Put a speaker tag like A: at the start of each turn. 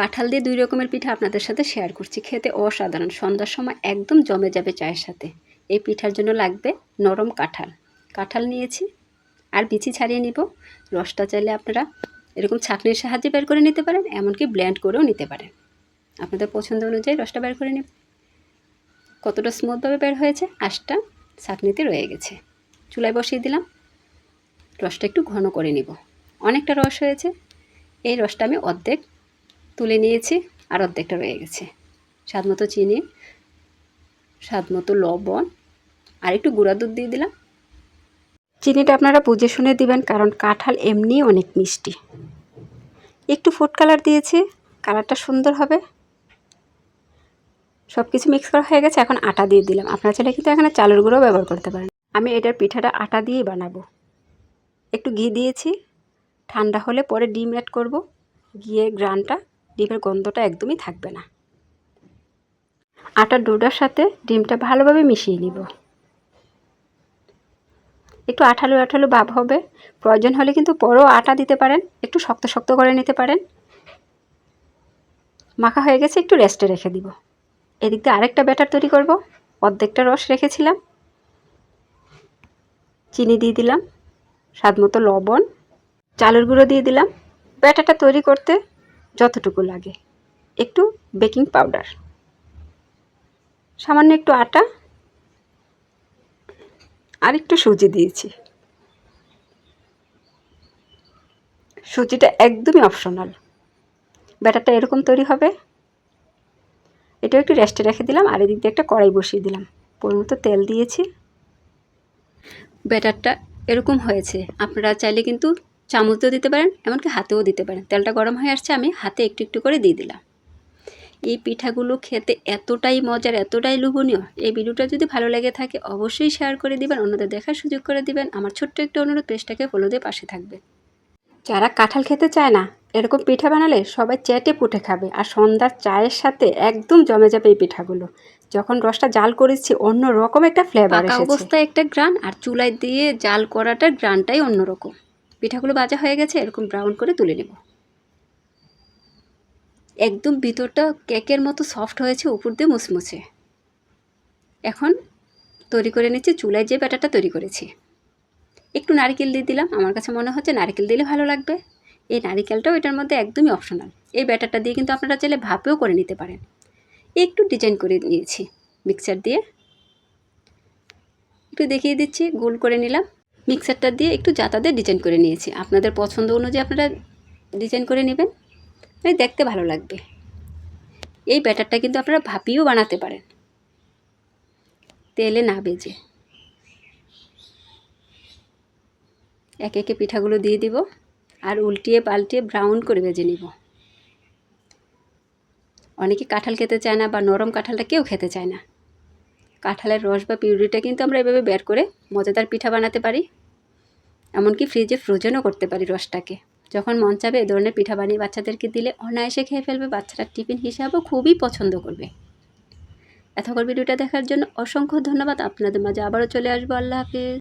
A: কাঁঠাল দিয়ে দুই রকমের পিঠা আপনাদের সাথে শেয়ার করছি। খেতে অসাধারণ, সন্ধ্যার সময় একদম জমে যাবে চায়ের সাথে। এই পিঠার জন্য লাগবে নরম কাঁঠাল। কাঁঠাল নিয়েছি আর বিচি ছাড়িয়ে নিব। রসটা চাইলে আপনারা এরকম ছাঁকনির সাহায্যে বের করে নিতে পারেন, এমনকি ব্ল্যান্ড করেও নিতে পারেন। আপনাদের পছন্দ অনুযায়ী রসটা বের করে নিন কতটা স্মুথভাবে বের হয়েছে, আঁশটা ছাঁকনিতে রয়ে গেছে। চুলায় বসিয়ে দিলাম। রসটা একটু ঘন করে নিব। অনেকটা রস হয়েছে। এই রসটা আমি অর্ধেক তুলে নিয়েছি, আর অর্ধেকটা রয়ে গেছে। স্বাদ মতো চিনি, স্বাদ মতো লবণ, আর একটু গুঁড়া দুধ দিয়ে দিলাম। চিনিটা আপনারা বুঝে শুনে দিবেন, কারণ কাঁঠাল এমনি অনেক মিষ্টি। একটু ফুড কালার দিয়েছি কালারটা সুন্দর হবে। সব কিছু মিক্স করা হয়ে গেছে, এখন আটা দিয়ে দিলাম। আপনারা চাইলে কিন্তু এখানে চালের গুঁড়ো ব্যবহার করতে পারেন। আমি এটার পিঠাটা আটা দিয়েই বানাবো। একটু ঘি দিয়েছি। ঠান্ডা হলে পরে ডিম অ্যাড করব। গিয়ে গ্রানটা ডিমের গন্ধটা একদমই থাকবে না। আটার ডোডার সাথে ডিমটা ভালোভাবে মিশিয়ে নিব। একটু আঠালো আঠালো ভাব হবে। প্রয়োজন হলে কিন্তু পরেও আটা দিতে পারেন, একটু শক্ত শক্ত করে নিতে পারেন। মাখা হয়ে গেছে, একটু রেস্টে রেখে দিব। এদিক দিয়ে আরেকটা ব্যাটার তৈরি করব। অর্ধেকটা রস রেখেছিলাম। চিনি দিয়ে দিলাম। স্বাদ মতো লবণ। চালের গুঁড়ো দিয়ে দিলাম। ব্যাটারটা তৈরি করতে যতটুকু লাগে। একটু বেকিং পাউডার। সামান্য একটু আটা। আর একটু সুজি দিয়েছি। সুজিটা একদমই অপশনাল ব্যাটারটা এরকম তৈরি হবে। এটা একটু রেস্টে রেখে দিলাম আর এদিক দিয়ে একটা কড়াই বসিয়ে দিলাম। পরিমতো তেল দিয়েছি। ব্যাটারটা এরকম হয়েছে। আপনারা চাইলে কিন্তু চামচও দিতে পারেন এমনকি হাতেও দিতে পারেন। তেলটা গরম হয়ে আসছে আমি হাতে একটু একটু করে দিয়ে দিলাম। এই পিঠাগুলো খেতে এতটাই মজার এতটাই লোভনীয়। এই ভিডিওটা যদি ভালো লেগে থাকে অবশ্যই শেয়ার করে দিবেন অন্যদের দেখার সুযোগ করে দিবেন। আমার ছোট্ট একটা অনুরোধ পেজটাকে ফলো দিয়ে পাশে থাকবে। যারা কাঁঠাল খেতে চায় না এরকম পিঠা বানালে সবাই চেটে পুটে খাবে আর সন্ধ্যার চায়ের সাথে একদম জমে যাবে এই পিঠাগুলো। যখন রসটা জাল করেছি অন্য রকম একটা ফ্লেভার এসেছে। অবস্থায় একটা গ্রান আর চুলায় দিয়ে জাল করাটার গ্রানটাই অন্যরকম। পিঠাগুলো ভাজা হয়ে গেছে, এরকম ব্রাউন করে তুলে নেব। একদম ভিতরটা কেকের মতো সফট হয়েছে, উপর দিয়ে মুচমুচে এখন তৈরি করে নিচ্ছি, চুলায় যে ব্যাটারটা তৈরি করেছি। একটু নারকেল দিয়ে দিলাম, আমার কাছে মনে হচ্ছে নারকেল দিলে ভালো লাগবে। এই নারিকেলটাও এটার মধ্যে একদমই অপশনাল এই ব্যাটারটা দিয়ে কিন্তু আপনারা চাইলে ভাপেও করে নিতে পারেন। একটু ডিজাইন করে নিয়েছি মিক্সার দিয়ে। একটু দেখিয়ে দিচ্ছি, গোল করে নিলাম। মিক্সারটা দিয়ে একটু জাতাদের ডিজাইন করে নিয়েছি। আপনাদের পছন্দ অনুযায়ী আপনারা ডিজাইন করে নেবেন। মানে দেখতে ভালো লাগবে। এই ব্যাটারটা কিন্তু আপনারা ভাপিয়েও বানাতে পারেন। তেলে না বেজে একে একে পিঠাগুলো দিয়ে দিব আর উল্টিয়ে পাল্টিয়ে ব্রাউন করে ভেজে নিব। অনেকে কাঁঠাল খেতে চায় না বা নরম কাঁঠালটা কেউ খেতে চায় না। কাঁঠালের রস বা পিউরিটা কিন্তু আমরা এভাবে বের করে মজাদার পিঠা বানাতে পারি। এমনকি ফ্রিজে ফ্রোজেনও করতে পারি রসটাকে। যখন মন চাবে এ ধরনের পিঠা বানিয়ে বাচ্চাদেরকে দিলে অনায়াসে খেয়ে ফেলবে বাচ্চারা টিফিন হিসাবেও খুবই পছন্দ করবে। এতক্ষণ ভিডিওটা দেখার জন্য অসংখ্য ধন্যবাদ। আপনাদের মাঝে আবারও চলে আসব। আল্লাহ হাফিজ।